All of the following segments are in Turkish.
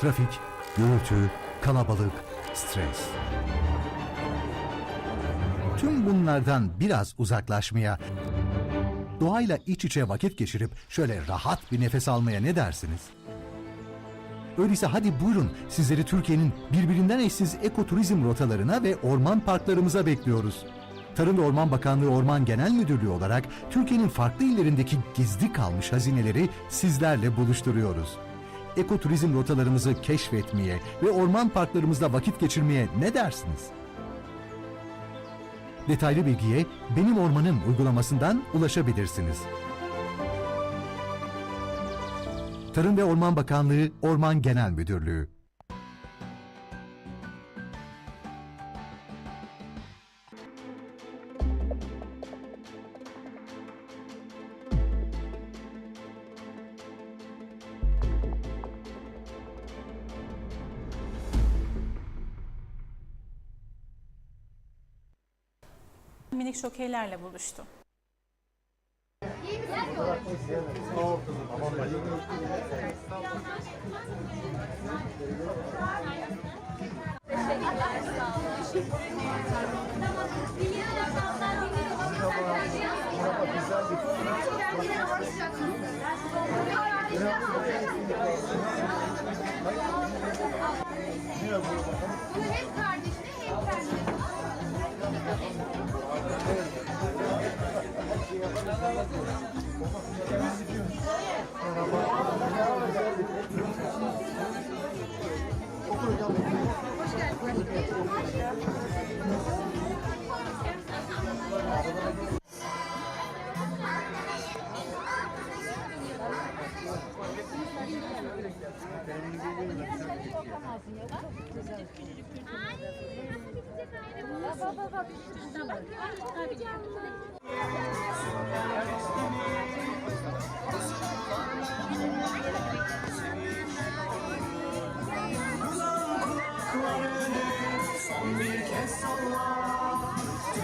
Trafik, gürültü, kalabalık, stres. Tüm bunlardan biraz uzaklaşmaya, doğayla iç içe vakit geçirip şöyle rahat bir nefes almaya ne dersiniz? Öyleyse hadi buyurun sizleri Türkiye'nin birbirinden eşsiz ekoturizm rotalarına ve orman parklarımıza bekliyoruz. Tarım ve Orman Bakanlığı Orman Genel Müdürlüğü olarak Türkiye'nin farklı illerindeki gizli kalmış hazineleri sizlerle buluşturuyoruz. Ekoturizm rotalarımızı keşfetmeye ve orman parklarımızda vakit geçirmeye ne dersiniz? Detaylı bilgiye Benim Ormanım uygulamasından ulaşabilirsiniz. Tarım ve Orman Bakanlığı Orman Genel Müdürlüğü şokeylerle buluştu. Hem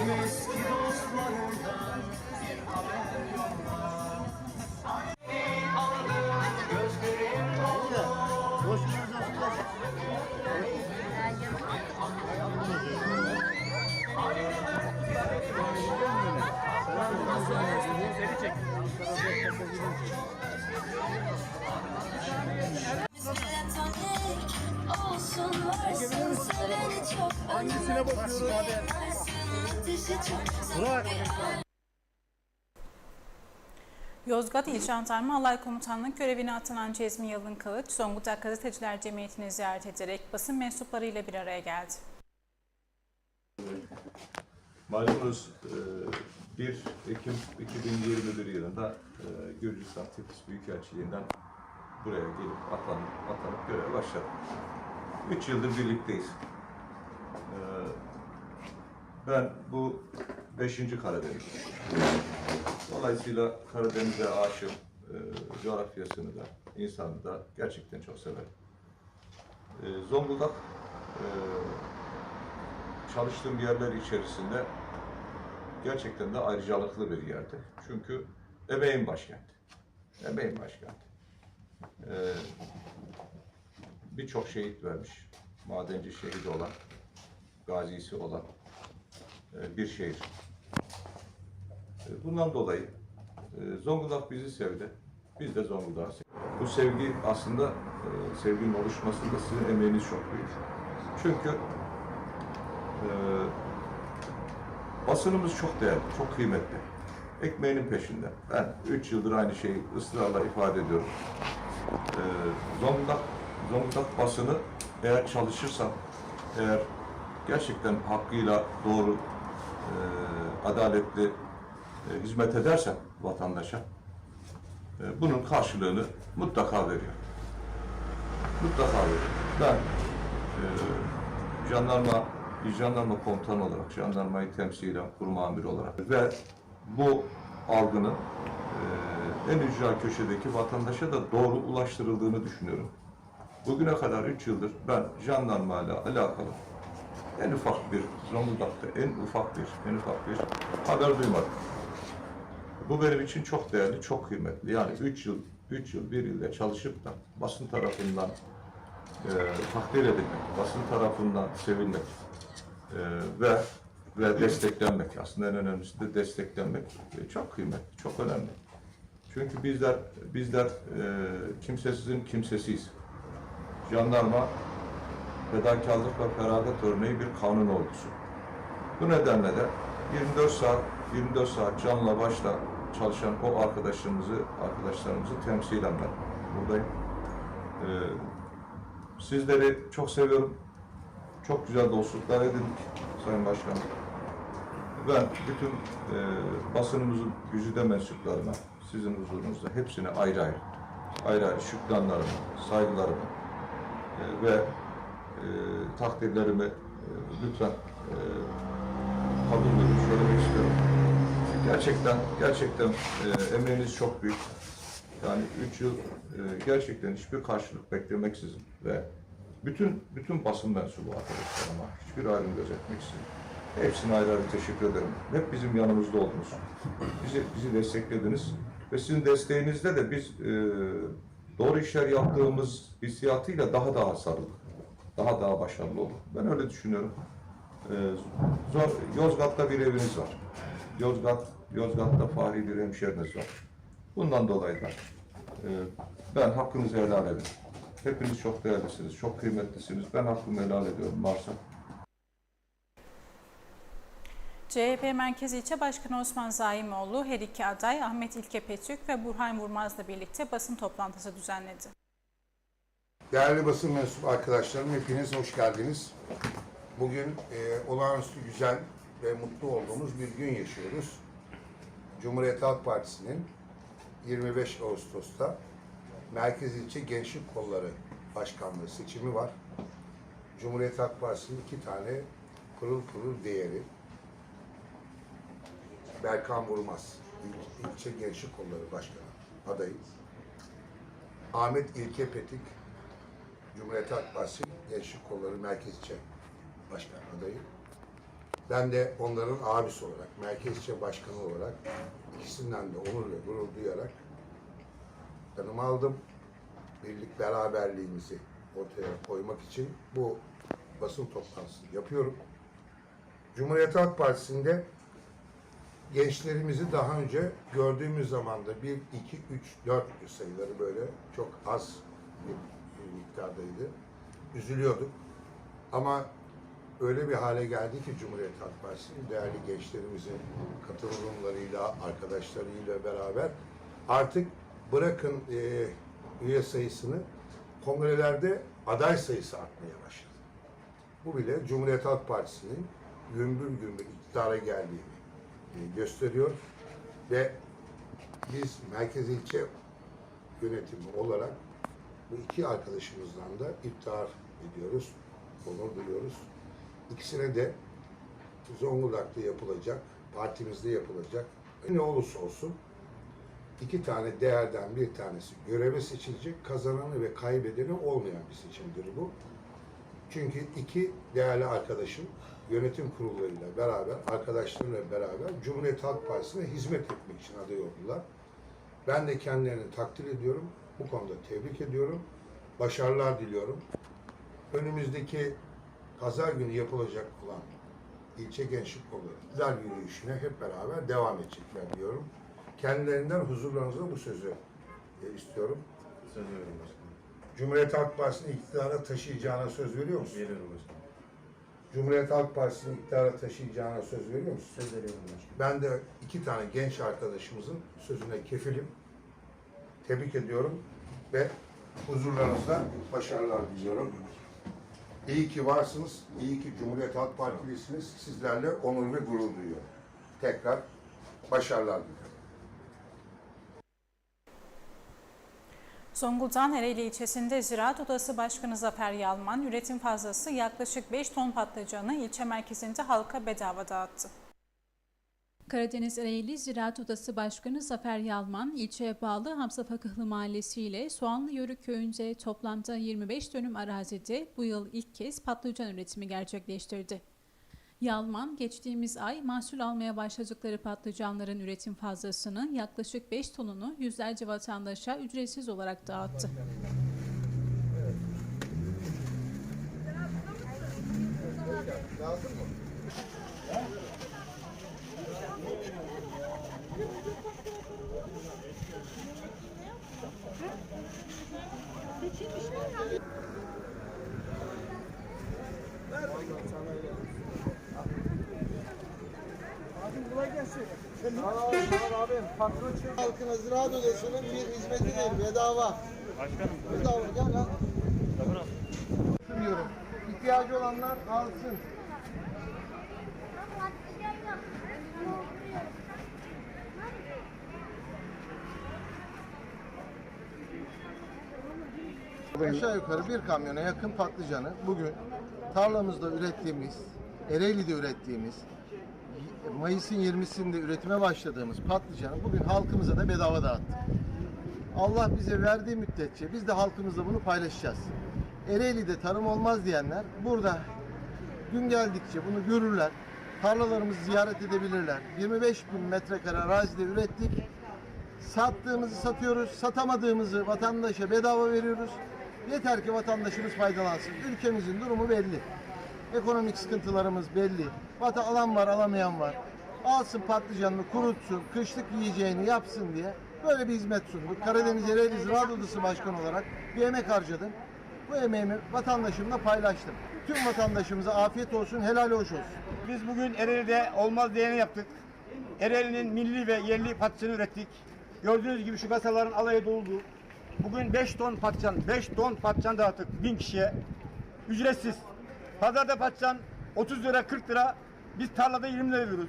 Olsun Hangisine Bırak. Yozgat İl Jandarma Alay Komutanlığı görevine atanan Cezmi Yalın Kılıç, Zonguldak Gazeteciler Cemiyeti'ni ziyaret ederek basın mensuplarıyla bir araya geldi. Malumunuz e, 1 Ekim 2021 yılında e, Gürcistan Tiflis Büyükelçiliğinden buraya gelip atanıp, atanıp göreve başladım. 3 yıldır birlikteyiz. E, Ben bu 5. Karadeniz. Dolayısıyla Karadeniz'e aşığım. E, Coğrafyasını da, insanı da gerçekten çok severim. E, Zonguldak e, çalıştığım yerler içerisinde gerçekten de ayrıcalıklı bir yerdi. Çünkü emeğin başkenti. Emeğin başkenti. Ee, Birçok şehit vermiş. Madenci şehidi olan, gazisi olan e, bir şehir. E, Bundan dolayı e, Zonguldak bizi sevdi. Biz de Zonguldak'ı sevdik. Bu sevgi aslında sevginin oluşmasında sizin emeğiniz çok büyük. Çünkü basınımız çok değerli, çok kıymetli. Ekmeğinin peşinde. Ben 3 yıldır aynı şeyi ısrarla ifade ediyorum. Zonguldak, Zonguldak basını eğer çalışırsam, eğer gerçekten hakkıyla doğru, e, adaletli e, hizmet edersem vatandaşa, e, bunun karşılığını mutlaka veriyor. Mutlaka veriyor. Ben e, jandarma, jandarma komutanı olarak, jandarmayı temsilen kurum amiri olarak ve bu algının e, en ücra köşedeki vatandaşa da doğru ulaştırıldığını düşünüyorum. Bugüne kadar 3 yıldır ben jandarma ile alakalı en ufak bir, Zonguldak'ta en ufak bir, en ufak bir haber duymadım. Bu benim için çok değerli, çok kıymetli. Yani 3 yıl, 3 yıl, 1 yılda çalışıp da basın tarafından e, takdir edilmek, basın tarafından sevilmek e, ve ve desteklenmek aslında en önemlisi de desteklenmek e, çok kıymetli, çok önemli. Çünkü bizler bizler e, kimsesizin kimsesiyiz. Jandarma fedakarlık ve feragat örneği bir kanun ordusu. Bu nedenle de 24 saat 24 saat canla başla çalışan o arkadaşlarımızı arkadaşlarımızı temsilen ben buradayım. Ee, sizleri çok seviyorum. Çok güzel dostluklar edindik Sayın Başkanım. Ben bütün e, basınımızın güzide mensuplarına, sizin huzurunuzda hepsine ayrı ayrı, ayrı ayrı şükranlarımı, saygılarımı ve e, takdirlerimi e, lütfen e, kabul edin, söylemek istiyorum. Gerçekten, gerçekten e, emeğiniz çok büyük. Yani üç yıl e, gerçekten hiçbir karşılık beklemeksizin ve bütün bütün basın mensubu arkadaşlarıma hiçbir ayrım gözetmeksizin hepsine ayrı ayrı teşekkür ederim. Hep bizim yanımızda oldunuz. Bizi bizi desteklediniz ve sizin desteğinizde de biz e, doğru işler yaptığımız hissiyatıyla daha daha sarıldık. Daha daha başarılı olduk. Ben öyle düşünüyorum. E, zor, Yozgat'ta bir eviniz var. Yozgat, Yozgat'ta fahri bir hemşeriniz var. Bundan dolayı da e, ben hakkınızı helal edin. Hepiniz çok değerlisiniz, çok kıymetlisiniz. Ben hakkımı helal ediyorum varsa. CHP Merkez İlçe Başkanı Osman Zaimoğlu her iki aday Ahmet İlke Petük ve Burhan Vurmaz'la birlikte basın toplantısı düzenledi. Değerli basın mensup arkadaşlarım hepiniz hoş geldiniz. Bugün e, olağanüstü güzel ve mutlu olduğumuz bir gün yaşıyoruz. Cumhuriyet Halk Partisi'nin 25 Ağustos'ta Merkez İlçe Gençlik Kolları Başkanlığı seçimi var. Cumhuriyet Halk Partisi'nin iki tane pırıl pırıl değeri. Berkan Vurmaz, İl- İlçe Gençlik Kolları Başkanı adayı. Ahmet İlke Petik, Cumhuriyet Halk Partisi Gençlik Kolları Merkez İlçe Başkan adayı. Ben de onların abisi olarak, Merkez İlçe Başkanı olarak ikisinden de onur ve gurur duyarak yanıma aldım. Birlik beraberliğimizi ortaya koymak için bu basın toplantısını yapıyorum. Cumhuriyet Halk Partisi'nde gençlerimizi daha önce gördüğümüz zaman da 1, 2, 3, 4 sayıları böyle çok az bir, miktardaydı. Üzülüyorduk. Ama öyle bir hale geldi ki Cumhuriyet Halk Partisi'nin değerli gençlerimizin katılımlarıyla, arkadaşlarıyla beraber artık bırakın e, üye sayısını kongrelerde aday sayısı artmaya başladı. Bu bile Cumhuriyet Halk Partisi'nin gümbür gümbür iktidara geldiğini gösteriyor ve biz merkez ilçe yönetimi olarak bu iki arkadaşımızdan da iftihar ediyoruz, onur duyuyoruz. İkisine de Zonguldak'ta yapılacak, partimizde yapılacak, ne olursa olsun iki tane değerden bir tanesi göreve seçilecek, kazananı ve kaybedeni olmayan bir seçimdir bu. Çünkü iki değerli arkadaşım yönetim kurullarıyla beraber, arkadaşlarıyla beraber Cumhuriyet Halk Partisi'ne hizmet etmek için aday oldular. Ben de kendilerini takdir ediyorum. Bu konuda tebrik ediyorum. Başarılar diliyorum. Önümüzdeki pazar günü yapılacak olan ilçe gençlik kolları güzel yürüyüşüne hep beraber devam edecekler diyorum. Kendilerinden huzurlarınızda bu sözü e, istiyorum. Söz veriyorum başkanım. Cumhuriyet Halk Partisi'ni iktidara taşıyacağına söz veriyor musun? Veriyorum başkanım. Cumhuriyet Halk Partisi'ni iktidara taşıyacağına söz veriyor musun? Söz veriyorum başkanım. Ben de iki tane genç arkadaşımızın sözüne kefilim. Tebrik ediyorum ve huzurlarınızda başarılar diliyorum. İyi ki varsınız, iyi ki Cumhuriyet Halk Partilisiniz. Sizlerle onur ve gurur duyuyorum. Tekrar başarılar diliyorum. Zonguldak'ın Ereğli ilçesinde Ziraat Odası Başkanı Zafer Yalman, üretim fazlası yaklaşık 5 ton patlıcanı ilçe merkezinde halka bedava dağıttı. Karadeniz Ereğli Ziraat Odası Başkanı Zafer Yalman, ilçeye bağlı Hamza Fakıhlı Mahallesi ile Soğanlı Yörük köyünde toplamda 25 dönüm arazide bu yıl ilk kez patlıcan üretimi gerçekleştirdi. Yalman, geçtiğimiz ay mahsul almaya başladıkları patlıcanların üretim fazlasının yaklaşık 5 tonunu yüzlerce vatandaşa ücretsiz olarak dağıttı. Lazım mı? Halkına Ziraat Odası'nın bir hizmetidir. Bedava. Başkanım. Bedava. Gel lan. Diyorum. İhtiyacı olanlar alsın. Aşağı yukarı bir kamyona yakın patlıcanı bugün tarlamızda ürettiğimiz, Ereğli'de ürettiğimiz, Mayıs'ın 20'sinde üretime başladığımız patlıcanı bugün halkımıza da bedava dağıttık. Allah bize verdiği müddetçe biz de halkımızla bunu paylaşacağız. Ereğli'de tarım olmaz diyenler burada gün geldikçe bunu görürler. Tarlalarımızı ziyaret edebilirler. 25 bin metrekare arazide ürettik. Sattığımızı satıyoruz, satamadığımızı vatandaşa bedava veriyoruz. Yeter ki vatandaşımız faydalansın. Ülkemizin durumu belli. Ekonomik sıkıntılarımız belli. Vata alan var, alamayan var. Alsın patlıcanını kurutsun, kışlık yiyeceğini yapsın diye böyle bir hizmet sunduk. Karadeniz Ereğli Ziraat Odası Başkanı olarak bir emek harcadım. Bu emeğimi vatandaşımla paylaştım. Tüm vatandaşımıza afiyet olsun, helal hoş olsun. Biz bugün Ereğli'de olmaz diyeni yaptık. Ereğli'nin milli ve yerli patlıcanı ürettik. Gördüğünüz gibi şu kasaların alayı doldu. Bugün 5 ton patlıcan, 5 ton patlıcan dağıttık 1000 kişiye. Ücretsiz. Pazarda patlıcan 30 lira 40 lira. Biz tarlada 20 lira veriyoruz.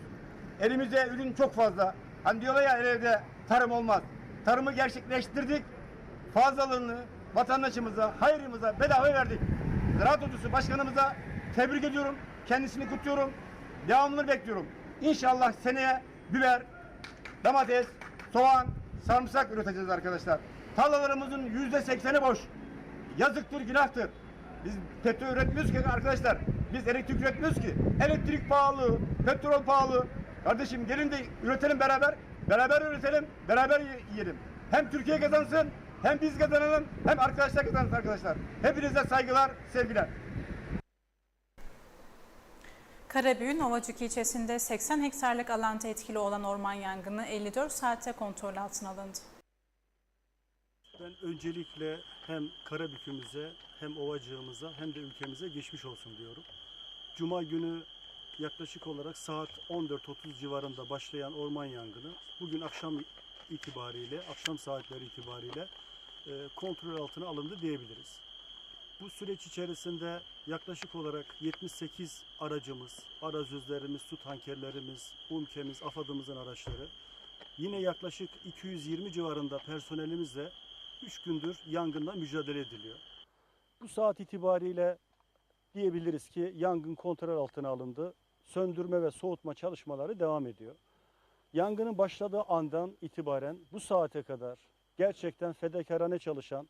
Elimizde ürün çok fazla. Hani diyorlar ya Ereğli'de tarım olmaz. Tarımı gerçekleştirdik. Fazlalığını vatandaşımıza, hayrımıza bedava verdik. Ziraat Odası Başkanımıza tebrik ediyorum. Kendisini kutluyorum. Devamını bekliyorum. İnşallah seneye biber, domates, soğan, sarımsak üreteceğiz arkadaşlar. Tarlalarımızın yüzde sekseni boş. Yazıktır, günahtır. Biz petrol üretmiyoruz ki arkadaşlar. Biz elektrik üretmiyoruz ki. Elektrik pahalı, petrol pahalı. Kardeşim gelin de üretelim beraber. Beraber üretelim, beraber yiyelim. Hem Türkiye kazansın, hem biz kazanalım, hem arkadaşlar kazansın arkadaşlar. Hepinize saygılar, sevgiler. Karabüğün Ovacık ilçesinde 80 hektarlık alanda etkili olan orman yangını 54 saatte kontrol altına alındı. Ben öncelikle hem Karabük'ümüze hem Ovacığımıza hem de ülkemize geçmiş olsun diyorum. Cuma günü yaklaşık olarak saat 14.30 civarında başlayan orman yangını bugün akşam itibariyle, akşam saatleri itibariyle e, kontrol altına alındı diyebiliriz. Bu süreç içerisinde yaklaşık olarak 78 aracımız, arazözlerimiz, su tankerlerimiz, UMKE'miz, AFAD'ımızın araçları, yine yaklaşık 220 civarında personelimizle 3 gündür yangınla mücadele ediliyor. Bu saat itibariyle diyebiliriz ki yangın kontrol altına alındı. Söndürme ve soğutma çalışmaları devam ediyor. Yangının başladığı andan itibaren bu saate kadar gerçekten fedakarane çalışan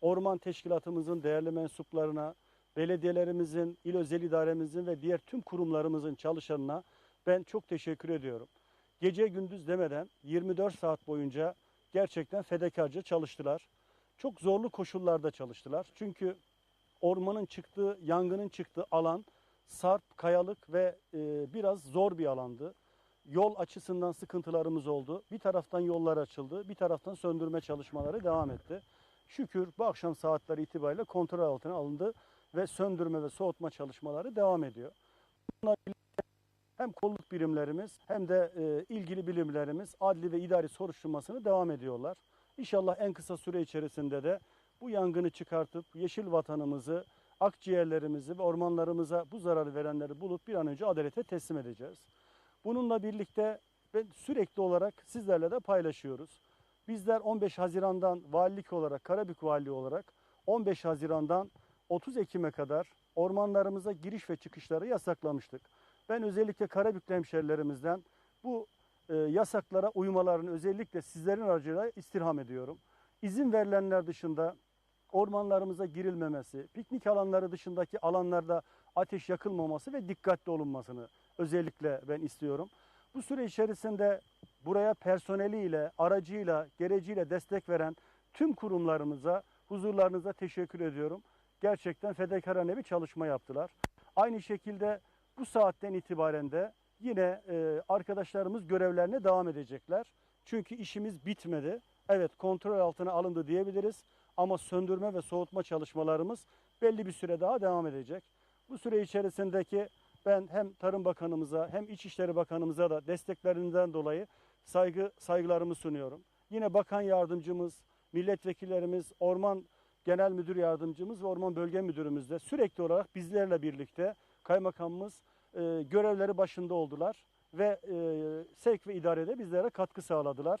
orman teşkilatımızın değerli mensuplarına, belediyelerimizin, il özel idaremizin ve diğer tüm kurumlarımızın çalışanına ben çok teşekkür ediyorum. Gece gündüz demeden 24 saat boyunca gerçekten fedakarca çalıştılar. Çok zorlu koşullarda çalıştılar. Çünkü ormanın çıktığı, yangının çıktığı alan sarp, kayalık ve e, biraz zor bir alandı. Yol açısından sıkıntılarımız oldu. Bir taraftan yollar açıldı, bir taraftan söndürme çalışmaları devam etti. Şükür bu akşam saatleri itibariyle kontrol altına alındı ve söndürme ve soğutma çalışmaları devam ediyor. Bununla hem kolluk birimlerimiz hem de e, ilgili birimlerimiz adli ve idari soruşturmasını devam ediyorlar. İnşallah en kısa süre içerisinde de bu yangını çıkartıp yeşil vatanımızı, akciğerlerimizi ve ormanlarımıza bu zararı verenleri bulup bir an önce adalete teslim edeceğiz. Bununla birlikte ben sürekli olarak sizlerle de paylaşıyoruz. Bizler 15 Haziran'dan valilik olarak, Karabük Valiliği olarak 15 Haziran'dan 30 Ekim'e kadar ormanlarımıza giriş ve çıkışları yasaklamıştık. Ben özellikle Karabüklü hemşerilerimizden bu e, yasaklara uymalarını özellikle sizlerin aracılığıyla istirham ediyorum. İzin verilenler dışında ormanlarımıza girilmemesi, piknik alanları dışındaki alanlarda ateş yakılmaması ve dikkatli olunmasını özellikle ben istiyorum. Bu süre içerisinde buraya personeliyle, aracıyla, gereciyle destek veren tüm kurumlarımıza, huzurlarınıza teşekkür ediyorum. Gerçekten fedakarane bir çalışma yaptılar. Aynı şekilde bu saatten itibaren de yine e, arkadaşlarımız görevlerine devam edecekler. Çünkü işimiz bitmedi. Evet kontrol altına alındı diyebiliriz ama söndürme ve soğutma çalışmalarımız belli bir süre daha devam edecek. Bu süre içerisindeki ben hem Tarım Bakanımıza hem İçişleri Bakanımıza da desteklerinden dolayı saygı saygılarımı sunuyorum. Yine Bakan Yardımcımız, milletvekillerimiz, Orman Genel Müdür Yardımcımız ve Orman Bölge Müdürümüz de sürekli olarak bizlerle birlikte kaymakamımız e, görevleri başında oldular ve e, sevk ve idarede bizlere katkı sağladılar.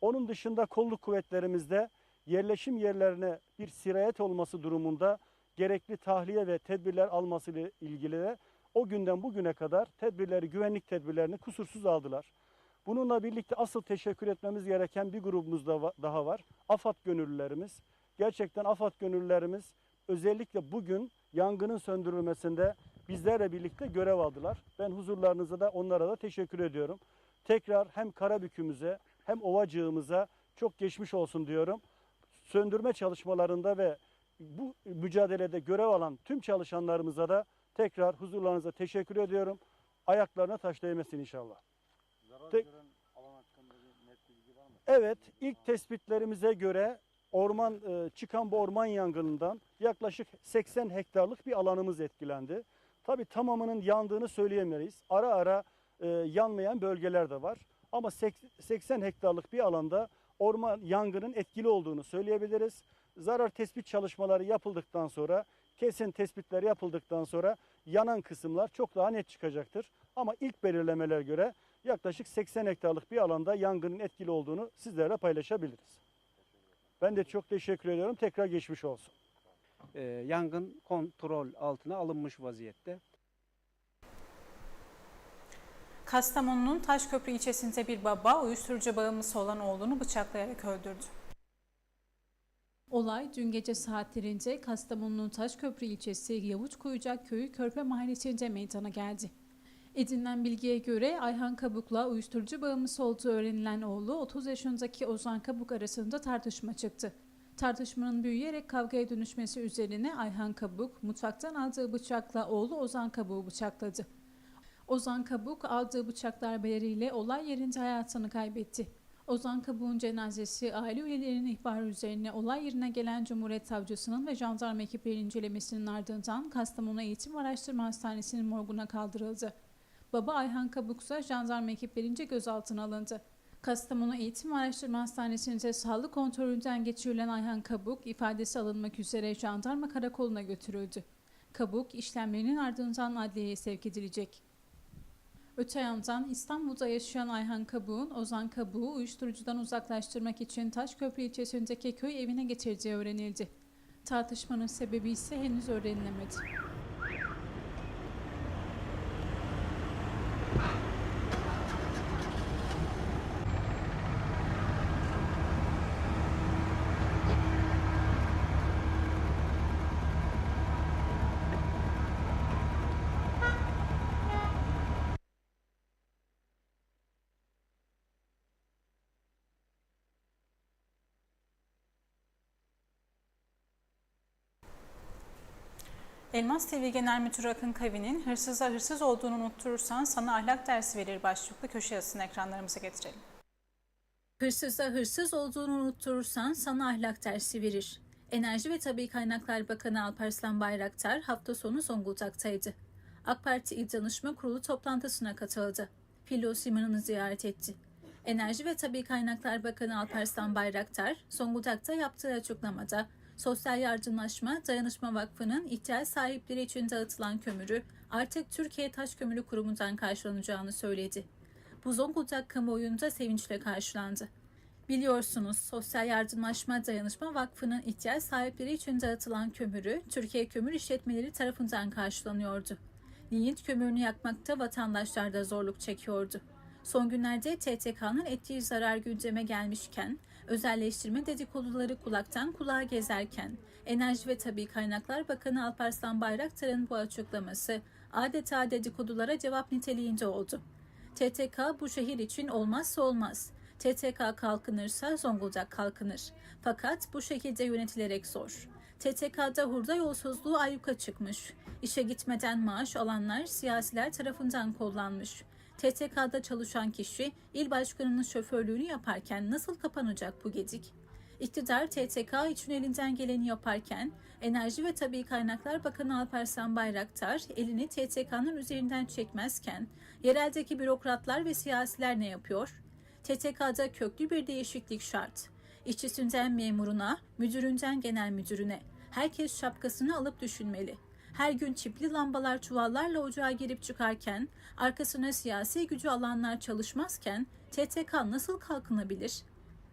Onun dışında kolluk kuvvetlerimizde yerleşim yerlerine bir sirayet olması durumunda gerekli tahliye ve tedbirler alması ile ilgili de o günden bugüne kadar tedbirleri, güvenlik tedbirlerini kusursuz aldılar. Bununla birlikte asıl teşekkür etmemiz gereken bir grubumuz da daha var. AFAD gönüllülerimiz. Gerçekten AFAD gönüllülerimiz özellikle bugün yangının söndürülmesinde bizlerle birlikte görev aldılar. Ben huzurlarınıza da onlara da teşekkür ediyorum. Tekrar hem Karabük'ümüze hem Ovacığımıza çok geçmiş olsun diyorum. Söndürme çalışmalarında ve bu mücadelede görev alan tüm çalışanlarımıza da tekrar huzurlarınıza teşekkür ediyorum. Ayaklarına taş değmesin inşallah. Tek- Evet, ilk tespitlerimize göre orman e, çıkan bu orman yangınından yaklaşık 80 hektarlık bir alanımız etkilendi. Tabii tamamının yandığını söyleyemeyiz. Ara ara e, yanmayan bölgeler de var. Ama sek- 80 hektarlık bir alanda orman yangının etkili olduğunu söyleyebiliriz. Zarar tespit çalışmaları yapıldıktan sonra, kesin tespitler yapıldıktan sonra yanan kısımlar çok daha net çıkacaktır. Ama ilk belirlemeler göre yaklaşık 80 hektarlık bir alanda yangının etkili olduğunu sizlerle paylaşabiliriz. Ben de çok teşekkür ediyorum. Tekrar geçmiş olsun. Ee, yangın kontrol altına alınmış vaziyette. Kastamonu'nun Taşköprü ilçesinde bir baba uyuşturucu bağımlısı olan oğlunu bıçaklayarak öldürdü. Olay dün gece saatlerinde Kastamonu'nun Taşköprü ilçesi Yavuç Kuyucak Köyü Körpe Mahallesi'nde meydana geldi. Edinilen bilgiye göre Ayhan Kabuk'la uyuşturucu bağımlısı olduğu öğrenilen oğlu 30 yaşındaki Ozan Kabuk arasında tartışma çıktı. Tartışmanın büyüyerek kavgaya dönüşmesi üzerine Ayhan Kabuk mutfaktan aldığı bıçakla oğlu Ozan Kabuk'u bıçakladı. Ozan Kabuk aldığı bıçak darbeleriyle olay yerinde hayatını kaybetti. Ozan Kabuk'un cenazesi aile üyelerinin ihbarı üzerine olay yerine gelen Cumhuriyet Savcısının ve jandarma ekiplerinin incelemesinin ardından Kastamonu Eğitim Araştırma Hastanesi'nin morguna kaldırıldı. Baba Ayhan Kabuk ise jandarma ekiplerince gözaltına alındı. Kastamonu Eğitim Araştırma Hastanesi'nde sağlık kontrolünden geçirilen Ayhan Kabuk ifadesi alınmak üzere jandarma karakoluna götürüldü. Kabuk işlemlerinin ardından adliyeye sevk edilecek. Öte yandan İstanbul'da yaşayan Ayhan Kabuk'un Ozan Kabuk'u uyuşturucudan uzaklaştırmak için Taşköprü ilçesindeki köy evine getirdiği öğrenildi. Tartışmanın sebebi ise henüz öğrenilemedi. Elmas TV Genel Müdürü Akın Kavi'nin hırsıza hırsız olduğunu unutturursan sana ahlak dersi verir başlıklı köşe yazısını ekranlarımıza getirelim. Hırsıza hırsız olduğunu unutturursan sana ahlak dersi verir. Enerji ve Tabi Kaynaklar Bakanı Alparslan Bayraktar hafta sonu Zonguldak'taydı. AK Parti İl Danışma Kurulu toplantısına katıldı. Filo Siman'ını ziyaret etti. Enerji ve Tabi Kaynaklar Bakanı Alparslan Bayraktar, Zonguldak'ta yaptığı açıklamada Sosyal Yardımlaşma Dayanışma Vakfı'nın ihtiyaç sahipleri için dağıtılan kömürü artık Türkiye Taş Kömürü Kurumu'ndan karşılanacağını söyledi. Bu Zonguldak kamuoyunda sevinçle karşılandı. Biliyorsunuz Sosyal Yardımlaşma Dayanışma Vakfı'nın ihtiyaç sahipleri için dağıtılan kömürü Türkiye Kömür İşletmeleri tarafından karşılanıyordu. Linyit kömürünü yakmakta vatandaşlar da zorluk çekiyordu. Son günlerde TTK'nın ettiği zarar gündeme gelmişken, özelleştirme dedikoduları kulaktan kulağa gezerken, Enerji ve Tabi Kaynaklar Bakanı Alparslan Bayraktar'ın bu açıklaması adeta dedikodulara cevap niteliğinde oldu. TTK bu şehir için olmazsa olmaz. TTK kalkınırsa Zonguldak kalkınır. Fakat bu şekilde yönetilerek zor. TTK'da hurda yolsuzluğu ayyuka çıkmış. İşe gitmeden maaş alanlar siyasiler tarafından kollanmış. TTK'da çalışan kişi il başkanının şoförlüğünü yaparken nasıl kapanacak bu gedik? İktidar TTK için elinden geleni yaparken Enerji ve Tabi Kaynaklar Bakanı Alparslan Bayraktar elini TTK'nın üzerinden çekmezken yereldeki bürokratlar ve siyasiler ne yapıyor? TTK'da köklü bir değişiklik şart. İşçisinden memuruna, müdüründen genel müdürüne herkes şapkasını alıp düşünmeli. Her gün çipli lambalar çuvallarla ocağa girip çıkarken, arkasına siyasi gücü alanlar çalışmazken TTK nasıl kalkınabilir?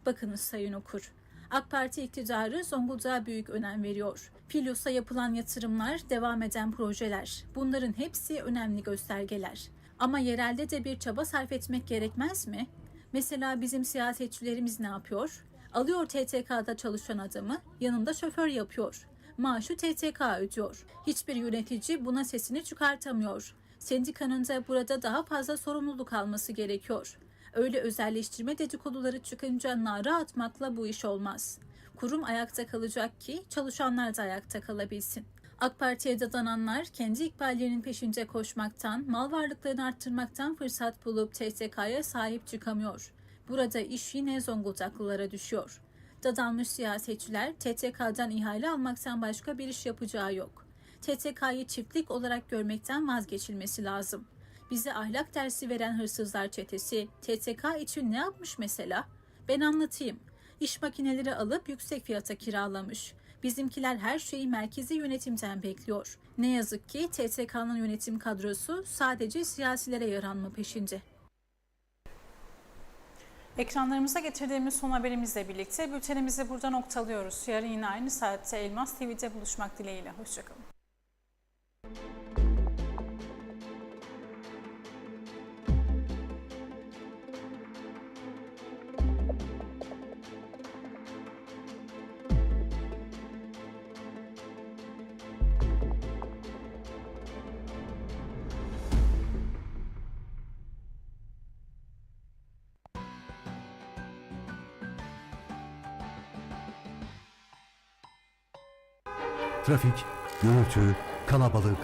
Bakınız sayın okur. AK Parti iktidarı Zonguldak'a büyük önem veriyor. Filyos'a yapılan yatırımlar, devam eden projeler. Bunların hepsi önemli göstergeler. Ama yerelde de bir çaba sarf etmek gerekmez mi? Mesela bizim siyasetçilerimiz ne yapıyor? Alıyor TTK'da çalışan adamı, yanında şoför yapıyor. Maaşı TTK ödüyor. Hiçbir yönetici buna sesini çıkartamıyor. Sendikanın da burada daha fazla sorumluluk alması gerekiyor. Öyle özelleştirme dedikoduları çıkınca nara atmakla bu iş olmaz. Kurum ayakta kalacak ki çalışanlar da ayakta kalabilsin. AK Parti'ye dadananlar kendi ikballerinin peşinde koşmaktan, mal varlıklarını arttırmaktan fırsat bulup TSK'ya sahip çıkamıyor. Burada iş yine Zonguldaklılara düşüyor. Dadanmış siyasetçiler TTK'dan ihale almaktan başka bir iş yapacağı yok. TTK'yı çiftlik olarak görmekten vazgeçilmesi lazım. Bize ahlak dersi veren hırsızlar çetesi TTK için ne yapmış mesela? Ben anlatayım. İş makineleri alıp yüksek fiyata kiralamış. Bizimkiler her şeyi merkezi yönetimden bekliyor. Ne yazık ki TTK'nın yönetim kadrosu sadece siyasilere yaranma peşinde. Ekranlarımıza getirdiğimiz son haberimizle birlikte bültenimizi burada noktalıyoruz. Yarın yine aynı saatte Elmas TV'de buluşmak dileğiyle. Hoşçakalın. Trafik, gürültü, kalabalık,